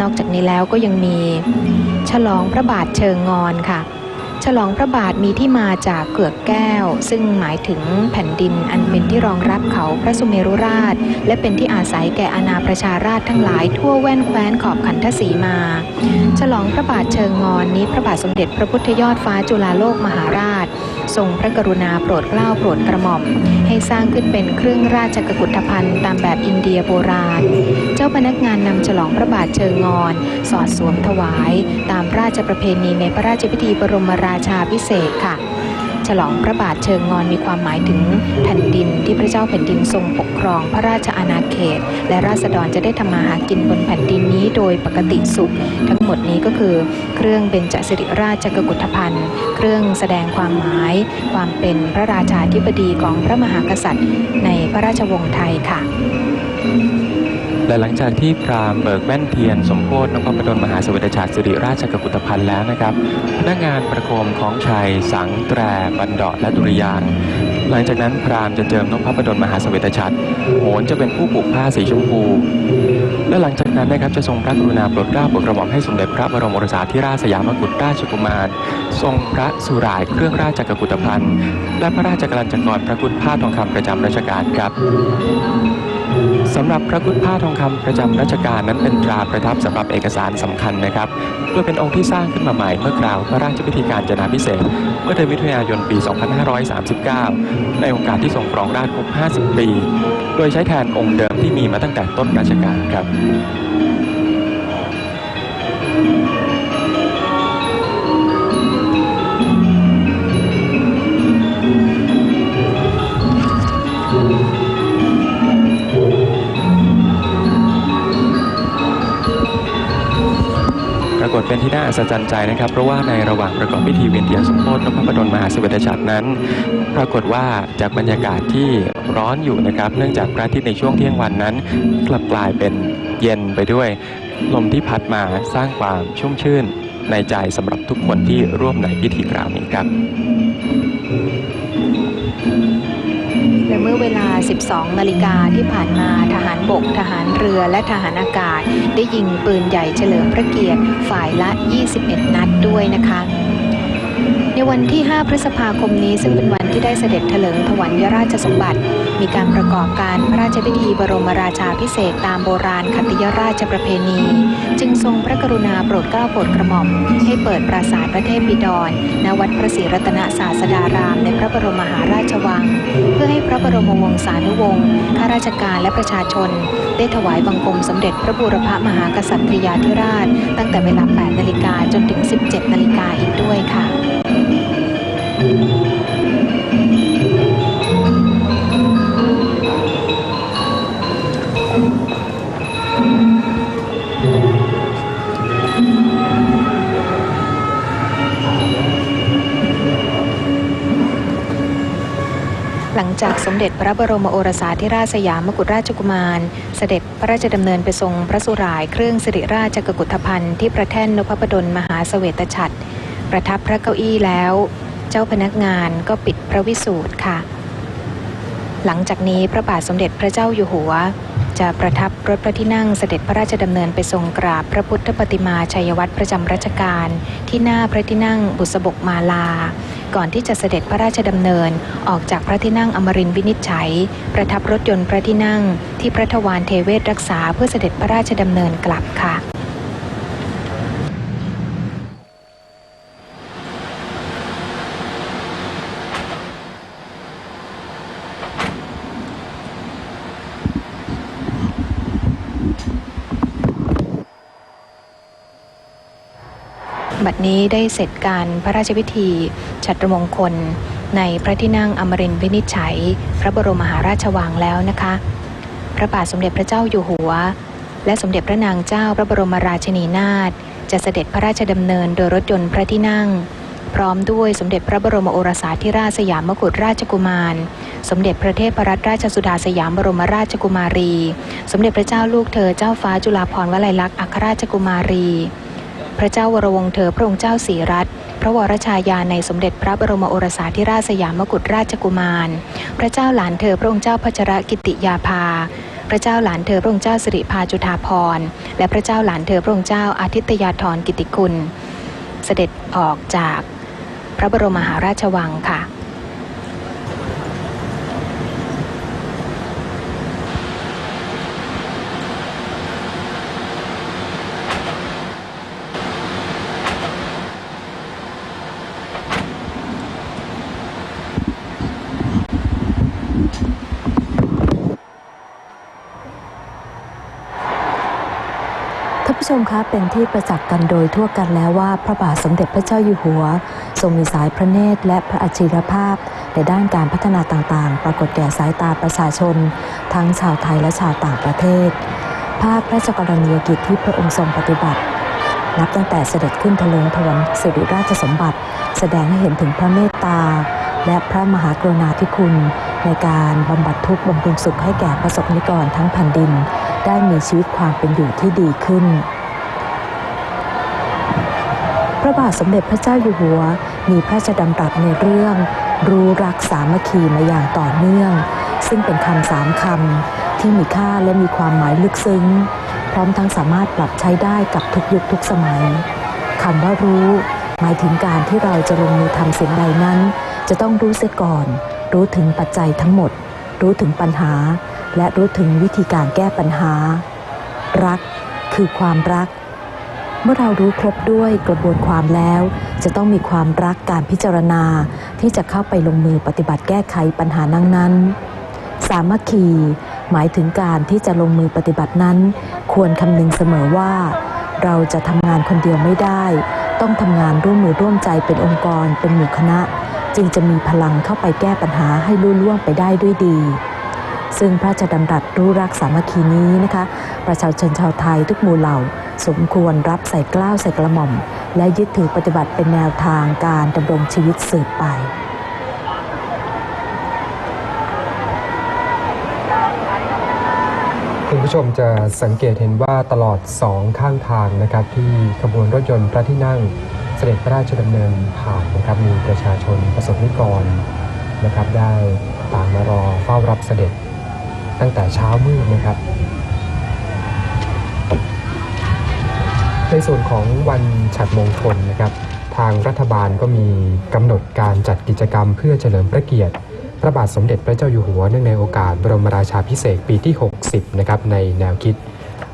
นอกจากนี้แล้วก็ยังมีฉลองพระบาทเชิงงอนค่ะ ฉลองพระบาทมีที่มาจากเกือกแก้ว ซึ่งหมายถึงแผ่นดินอันเป็นที่รองรับเขาพระสุเมรุราช และเป็นที่อาศัยแก่อาณาประชาราชทั้งหลายทั่วแว่นแคว้นขอบขันทศีมา ฉลองพระบาทเชิงงอนนี้พระบาทสมเด็จพระพุทธยอดฟ้าจุฬาโลกมหาราช ทรงพระกรุณาโปรดเกล้าโปรดกระหม่อม ให้สร้างขึ้นเป็นเครื่องราชกุฏภัณฑ์ตามแบบอินเดียโบราณ เจ้าพนักงานนำฉลองพระบาทเชิงงอน สอดสวมถวาย ตามราชประเพณีในพระราชพิธีบรมราชาพิเศษค่ะ ฉลองพระบาทเชิงงอนมีความหมายถึงแผ่นดิน ที่พระเจ้าแผ่นดินทรงปกครองพระราชอาณาเขต และราษฎรจะได้ทำมาหากินบนแผ่นดินนี้โดยปกติสุข ทั้งหมดนี้ก็คือ เครื่องเบญจสิริราชกุฏภัณฑ์เครื่องแสดงความหมาย ความเป็นพระราชาธิบดีของพระมหากษัตริย์ ในพระราชวงศ์ไทยค่ะและหลังจากที่พราหมณ์เบิกแม่นเทียนสมโพธินพพดลมหาสวัสดิชาติสิริราชกุฏภัณฑ์แล้วนะครับ พนักงานประโคมของชัย สังแตรบันเดาะและดุริยาง หลังจากนั้นพราหมณ์จะเจิมนพประดลมหาสวัสดิชัดโหนจะเป็นผู้ผูกผ้าสีชมพู และหลังจากนั้นนะครับจะทรงพระกรุณาโปรดเกล้าโปรดกระหม่อมให้สมเด็จพระบรมโอรสาธิราชสยามกุฎราชกุมาร ทรงพระสุรายเครื่องราชกุฏภัณฑ์และพระราชกรัญจกรพระคุณผ้าทองคำประจำราชการครับ สำหรับพระกุฎผ้าทองคำประจำราชการนั้นเป็นตราประทับสำหรับเอกสารสำคัญนะครับโดยเป็นองค์ที่สร้างขึ้นมาใหม่เมื่อกล่าวพระราชพิธีการจนาพิเศษ เมื่อเดือนมิถุนายนปี 2539 ในโอกาสที่ทรงครองราชย์ครบ 50 ปี โดยใช้แทนองค์เดิมที่มีมาตั้งแต่ต้นรัชกาลครับากฏเป็นที่น่าอัศจรรย์ใจนะครับ เพราะว่าในระหว่างประกอบพิธีเวียนเทียนสมโพธินพพดลมหาสวัสดิชัดนั้น ปรากฏว่าจากบรรยากาศที่ร้อนอยู่นะครับ เนื่องจากพระอาทิตย์ในช่วงเที่ยงวันนั้น กลับกลายเป็นเย็นไปด้วย ลมที่พัดมาสร้างความชุ่มชื่นในใจสำหรับทุกคนที่ร่วมในพิธีคราวนี้ครับ และเมื่อเวลา 12 นาฬิกาที่ผ่านมาทหารบก ทหารเรือและทหารอากาศ ได้ยิงปืนใหญ่เฉลิมพระเกียรติฝ่ายละ 21 นัดด้วยนะคะ ในวันที่ 5 พฤษภาคมนี้ซึ่งเป็นวัน ที่ได้เสด็จเถลิงถวัลยราชสมบัติ มีการประกอบการพระราชพิธีบรมราชาพิเศษตามโบราณคติยราชประเพณี จึงทรงพระกรุณาโปรดเกล้าโปรดกระหม่อม ให้เปิดปราสาทพระเทพบิดรณวัดพระศรีรัตนศาสดาราม ในพระบรมมหาราชวัง เพื่อให้พระบรมวงศานุวงศ์ข้าราชการและประชาชน ได้ถวายบังคมสมเด็จพระบูรพมหากษัตริยาธิราช ตั้งแต่เวลา8นาฬิกาจนถึง 17นาฬิกาอีกด้วยค่ะ หลังจากสมเด็จพระบรมโอรสาธิราชสยามกุฎราชกุมาร เสด็จพระราชดำเนินไปทรงพระสุรายเครื่องสิริราชกกุฏภัณฑ์ที่ประแท่นนพดลมหาเสวตฉัตรประทับพระเก้าอี้แล้ว เจ้าพนักงานก็ปิดพระวิสูตรค่ะ หลังจากนี้พระบาทสมเด็จพระเจ้าอยู่หัว จะประทับรถพระที่นั่งเสด็จพระราชดำเนินไปทรงกราบพระพุทธปฏิมาชัยวัตรประจำรัชกาลที่หน้าพระที่นั่งบุษบกมาลา ก่อนที่จะเสด็จพระราชดำเนิน ออกจากพระที่นั่งอมรินทร์วินิจฉัย ประทับรถยนต์พระที่นั่ง ที่พระทวารเทเวศรักษาเพื่อเสด็จพระราชดำเนินกลับค่ะ บัดนี้ได้เสร็จการพระราชพิธีฉัตรมงคล ในพระที่นั่งอมรินทร์วินิจฉัย พระบรมมหาราชวังแล้วนะคะ พระบาทสมเด็จพระเจ้าอยู่หัว และสมเด็จพระนางเจ้าพระบรมราชินีนาถจะเสด็จพระราชดำเนินโดยรถยนต์พระที่นั่ง พร้อมด้วยสมเด็จพระบรมโอรสาธิราชสยามกุฎราชกุมาร สมเด็จพระเทพรัตนราชสุดาสยามบรมราชกุมารี สมเด็จพระเจ้าลูกเธอเจ้าฟ้าจุฬาภรณ์วลัยลักษณ์อัครราชกุมารี พระเจ้าวรวงเธอพระองค์เจ้าสีรัตพระวรชายาในสมเด็จพระบรมโอรสาธิราชสยามกุฎราชกุมาร พระเจ้าหลานเธอพระองค์เจ้าพัชรกิติยาภาพระเจ้าหลานเธอพระองค์เจ้าสิริพาจุฑาภรณ์และพระเจ้าหลานเธอพระองค์เจ้าอาทิตยาธรกิติคุณ เสด็จออกจากพระบรมมหาราชวังค่ะ ผู้ชมคะเป็นที่ประจักษ์กันโดยทั่วกันแล้วว่า พระบาทสมเด็จพระเจ้าอยู่หัว ทรงมีสายพระเนตรและพระอัจฉริยภาพ ในด้านการพัฒนาต่างๆ ปรากฏแก่สายตาประชาชน ทั้งชาวไทยและชาวต่างประเทศ ภาคพระราชกรณียกิจที่พระองค์ทรงปฏิบัติ นับตั้งแต่เสด็จขึ้นทะเลงถวันสิริราชสมบัติ แสดงให้เห็นถึงพระเมตตา และพระมหากรุณาธิคุณ ในการบำบัดทุกข์บำรุงสุขให้แก่ประสบนิกรทั้งแผ่นดิน ได้มีชีวิตความเป็นอยู่ที่ดีขึ้น พระบาทสมเด็จพระเจ้าอยู่หัว มีพระราชดำรัสในเรื่อง รู้รักสามัคคีมาอย่างต่อเนื่อง ซึ่งเป็นคำสามคำที่มีค่าและมีความหมายลึกซึ้ง พร้อมทั้งสามารถปรับใช้ได้กับทุกยุคทุกสมัยคำว่ารู้ หมายถึงการที่เราจะลงมือทำสิ่งใดนั้น จะต้องรู้เสียก่อน รู้ถึงปัจจัยทั้งหมด รู้ถึงปัญหา และรู้ถึงวิธีการแก้ปัญหา รักคือความรัก เมื่อเรารู้ครบด้วยกระบวนความแล้ว จะต้องมีความรักการพิจารณาที่จะเข้าไปลงมือปฏิบัติแก้ไขปัญหานั้นๆสามัคคีหมายถึงการที่จะลงมือปฏิบัตินั้น ควรคำนึงเสมอว่า เราจะทำงานคนเดียวไม่ได้ ต้องทำงานร่วมมือร่วมใจเป็นองค์กรเป็นหมู่คณะ จึงจะมีพลังเข้าไปแก้ปัญหาให้ลุล่วงไปได้ด้วยดี ซึ่งพระราชดำรัสรู้รักสามัคคีนี้นะคะ ประชาชนชาวไทยทุกหมู่เหล่า สมควรรับใส่เกล้าวใส่กระหม่อม และยึดถือปฏิบัติเป็นแนวทางการดำรงชีวิตสืบไปคุณผู้ชมจะสังเกตเห็นว่าตลอดสองข้างทางนะครับ ที่ขบวนรถยนต์พระที่นั่งเสด็จพระราชดำเนินผ่านนะครับมีประชาชนประสบนิกรนะครับ ได้ต่างมารอเฝ้ารับเสด็จ ตั้งแต่เช้ามืดนะครับ ในส่วนของวันฉัดมงคลนะครับ ทางรัฐบาลก็มีกำหนดการจัดกิจกรรมเพื่อเฉลิมพระเกียรติ พระบาทสมเด็จพระเจ้าอยู่หัวเนื่องในโอกาสบรมราชาพิเศษปีที่ 60 นะครับในแนวคิด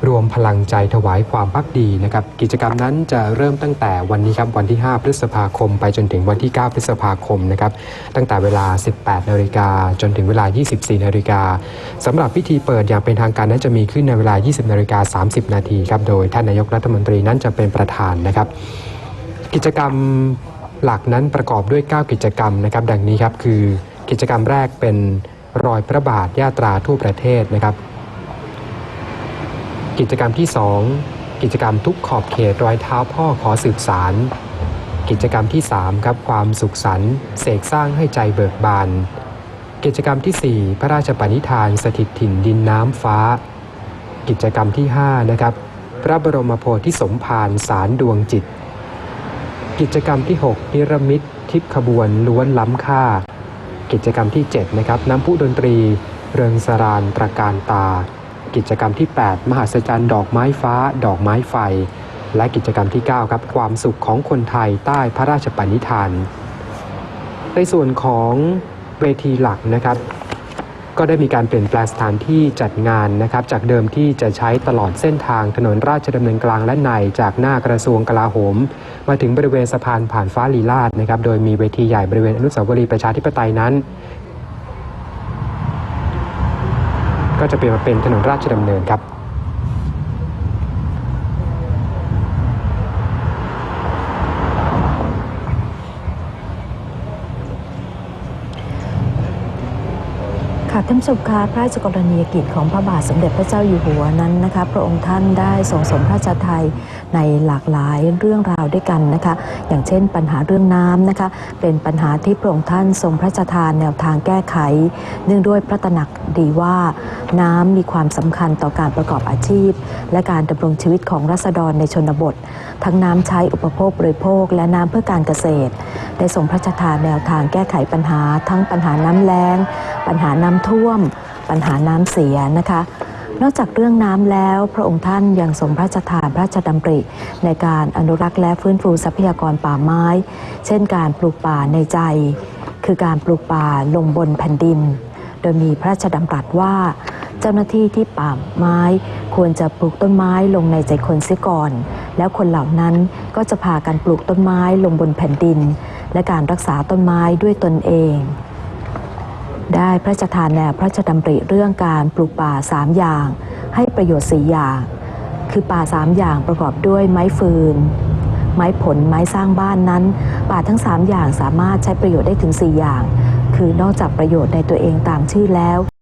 รวมพลังใจถวายความพักดีนะครับกิจกรรมนั้นจะเริ่มตั้งแต่วันนี้ครับวันที่ 5 พฤษภาคม ไปจนถึงวันที่ 9 พฤษภาคมนะครับตั้งแต่เวลา 18 นาฬิกาจนถึงเวลา 24 นาฬิกาสำหรับพิธีเปิดอย่างเป็นทางการนั้นจะมีขึ้นในเวลา 20 นาฬิกา 30 นาทีครับโดยท่านนายกรัฐมนตรีนั้นจะเป็นประธานนะครับ กิจกรรมหลักนั้นประกอบด้วย 9 กิจกรรมนะครับดังนี้ครับคือกิจกรรมแรกเป็นรอยพระบาทยาตราทั่วประเทศนะครับ กิจกรรมที่ 2 กิจกรรมทุกขอบเขตรอยเท้าพ่อขอสืบสารกิจกรรมที่ 3 ครับความสุขสันต์เสกสร้างให้ใจเบิกบาน กิจกรรมทีสี่ 4 พระราชปณิธานสถิตถิ่นดินน้ำฟ้า กิจกรรมที่5นะครับพระบรมโพธิสมภารสารดวงจิต กิจกรรมที่ 6 นิรมิตทิพขบวนล้วนล้ำค่า กิจกรรมที่7นะครับน้ำพุดนตรี เริงสรานตระการตา กิจกรรมที่ 8 มหัศจรรย์ดอกไม้ฟ้า ดอกไม้ไฟ และกิจกรรมที่ 9 ครับ ความสุขของคนไทยใต้พระราชปณิธาน ในส่วนของเวทีหลักนะครับ ก็ได้มีการเปลี่ยนแปลงสถานที่จัดงานนะครับ จากเดิมที่จะใช้ตลอดเส้นทางถนนราชดำเนินกลางและในจากหน้ากระทรวงกลาโหม มาถึงบริเวณสะพานผ่านฟ้าลีลาดนะครับ โดยมีเวทีใหญ่บริเวณอนุสาวรีย์ประชาธิปไตยนั้น ก็จะเปลี่ยนมาเป็นถนนราชดำเนินครับ ค่ะท่านผู้ชมคะพระราชกรณียกิจของพระบาทสมเด็จพระเจ้าอยู่หัวนั้นนะคะ พระองค์ท่านได้ทรงสมพระราชทานในหลากหลายเรื่องราวด้วยกันนะคะ อย่างเช่นปัญหาเรื่องน้ำนะคะ เป็นปัญหาที่พระองค์ท่านทรงพระราชทานแนวทางแก้ไข เนื่องด้วยพระตระหนักดีว่าน้ำมีความสำคัญต่อการประกอบอาชีพ และการดำรงชีวิตของรัษฎรในชนบท ทั้งน้ำใช้อุปโภคบริโภค และน้ำเพื่อการเกษตร ได้ทรงพระราชทานแนวทางแก้ไขปัญหา ทั้งปัญหาน้ำแล้ง ปัญหาน้ำท่วม ปัญหาน้ำเสียนะคะ นอกจากเรื่องน้ำแล้ว พระองค์ท่านยังทรงพระราชทานพระราชดำริ ในการอนุรักษ์และฟื้นฟูทรัพยากรป่าไม้ เช่นการปลูกป่าในใจ คือการปลูกป่าลงบนแผ่นดิน โดยมีพระราชดำรัสว่าเจ้าหน้าที่ที่ป่าไม้ควรจะปลูกต้นไม้ลงในใจคนเสียก่อน แล้วคนเหล่านั้นก็จะพากันปลูกต้นไม้ลงบนแผ่นดิน และการรักษาต้นไม้ด้วยตนเอง ได้พระราชทานแนวพระราชดำริเรื่องการปลูกป่าสามอย่าง ให้ประโยชน์สี่อย่าง คือป่าสามอย่างประกอบด้วยไม้ฟืน ไม้ผลไม้สร้างบ้านนั้น ป่าทั้งสามอย่างสามารถใช้ประโยชน์ได้ถึงสี่อย่าง คือนอกจากประโยชน์ในตัวเองตามชื่อแล้ว